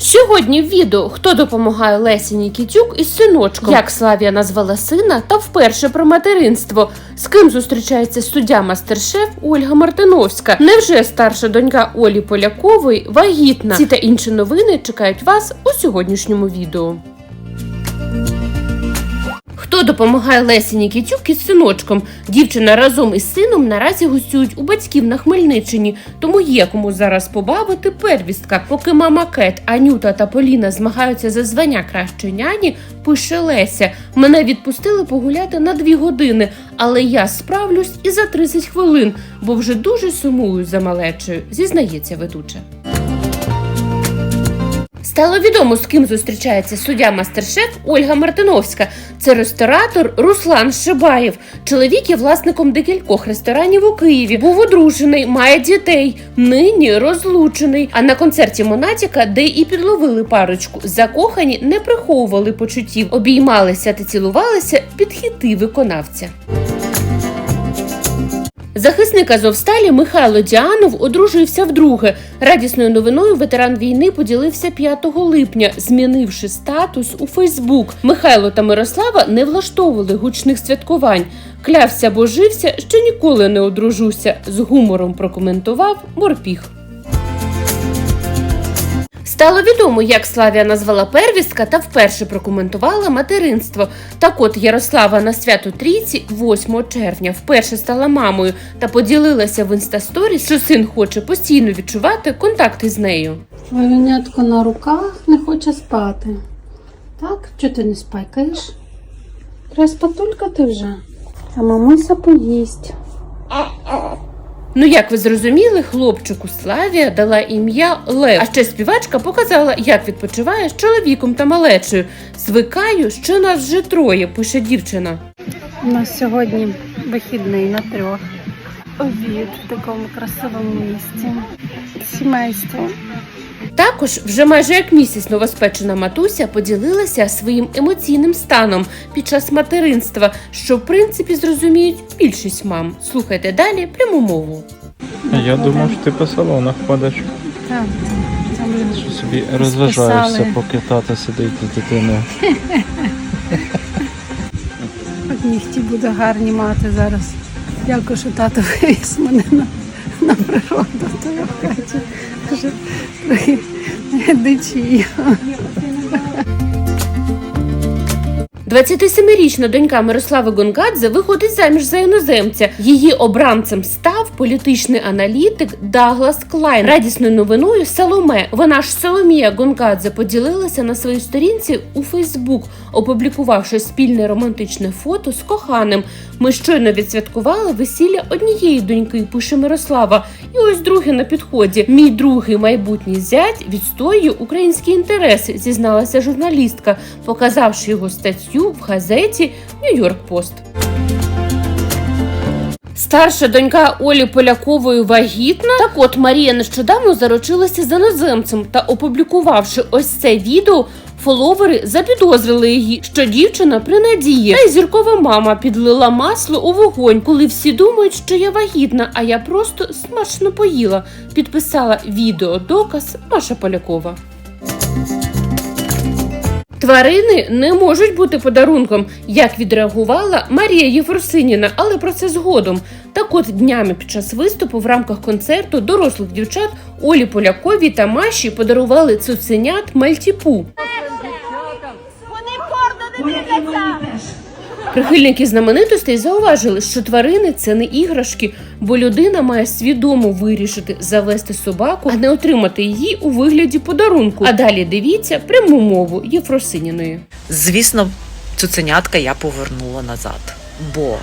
Сьогодні в відео хто допомагає Лесі Нікітюк із синочком, як Славія назвала сина, та вперше про материнство. З ким зустрічається суддя мастер-шеф Ольга Мартиновська. Невже старша донька Олі Полякової вагітна? Ці та інші новини чекають вас у сьогоднішньому відео. Хто допомагає Лесі Нікітюк із синочком? Дівчина разом із сином наразі гостюють у батьків на Хмельниччині, тому є кому зараз побавити первістка. Поки мама Кет, Анюта та Поліна змагаються за звання кращої няні, пише Леся. Мене відпустили погуляти на дві години, але я справлюсь і за 30 хвилин, бо вже дуже сумую за малечею, зізнається ведуча. Стало відомо, з ким зустрічається суддя мастер-шеф Ольга Мартиновська. Це ресторатор Руслан Шибаєв. Чоловік є власником декількох ресторанів у Києві. Був одружений, має дітей, нині розлучений. А на концерті Монатіка, де і підловили парочку, закохані не приховували почуттів, обіймалися та цілувалися під хіти виконавця. Захисник Азовсталі Михайло Діанов одружився вдруге. Радісною новиною ветеран війни поділився 5 липня, змінивши статус у Фейсбук. Михайло та Мирослава не влаштовували гучних святкувань. Клявся, божився, що ніколи не одружуся. З гумором прокоментував морпіг. Стало відомо, як Славія назвала первістка та вперше прокоментувала материнство. Так от Ярослава на свято трійці 8 червня вперше стала мамою та поділилася в інстасторі, що син хоче постійно відчувати контакти з нею. Воронятко на руках не хоче спати. Так, чого ти не спайкаєш? Треба спатулькати вже. А мамуся поїсть. Ну, як ви зрозуміли, хлопчику Славія дала ім'я Лев. А ще співачка показала, як відпочиває з чоловіком та малечею. Звикаю, що нас вже троє, пише дівчина. У нас сьогодні вихідний на трьох. Обід в такому красивому місці. Сімейство. Також вже майже як місяць новоспечена матуся поділилася своїм емоційним станом під час материнства, що в принципі зрозуміють більшість мам. Слухайте далі пряму мову. Я думав, що ти по салонах ходиш, Так, там що собі розважаєшся, Списали. поки тато сидить з дитиною. От нігті буде гарні мати зараз. Дякую, що тато вивіз мене на, на природу. То я в хаті трохи дичі. 27-річна донька Мирослави Гонгадзе виходить заміж за іноземця. Її обранцем став політичний аналітик Даглас Клайн. Радісною новиною Саломе. Вона ж Соломія Гонгадзе поділилася на своїй сторінці у Фейсбук, опублікувавши спільне романтичне фото з коханим. Ми щойно відсвяткували весілля однієї доньки, пише Мирослава. І ось друге на підході. Мій другий майбутній зять відстоює українські інтереси, зізналася журналістка, показавши його статтю в газеті Нью-Йорк Пост. Старша донька Олі Полякової вагітна. Так от Марія нещодавно заручилася з іноземцем та опублікувавши ось це відео. Фоловери запідозрили її, що дівчина при надії. Та й зіркова мама підлила масло у вогонь, коли всі думають, що я вагітна, а я просто смачно поїла. Підписала відео доказ Маша Полякова. Тварини не можуть бути подарунком, як відреагувала Марія Єфросиніна, але про це згодом. Так от днями під час виступу в рамках концерту дорослих дівчат Олі Поляковій та Маші подарували цуценят Мальтіпу. Вони порно не. Прихильники знаменитостей зауважили, що тварини це не іграшки, бо людина має свідомо вирішити завести собаку, а не отримати її у вигляді подарунку. А далі дивіться пряму мову Єфросиніної. Звісно, цуценятка я повернула назад, бо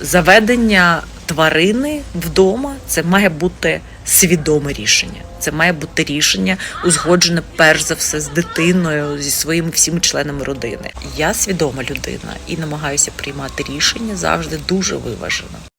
заведення тварини вдома це має бути свідоме рішення. Це має бути рішення узгоджене перш за все з дитиною, зі своїми всіми членами родини. Я свідома людина і намагаюся приймати рішення завжди дуже виважено.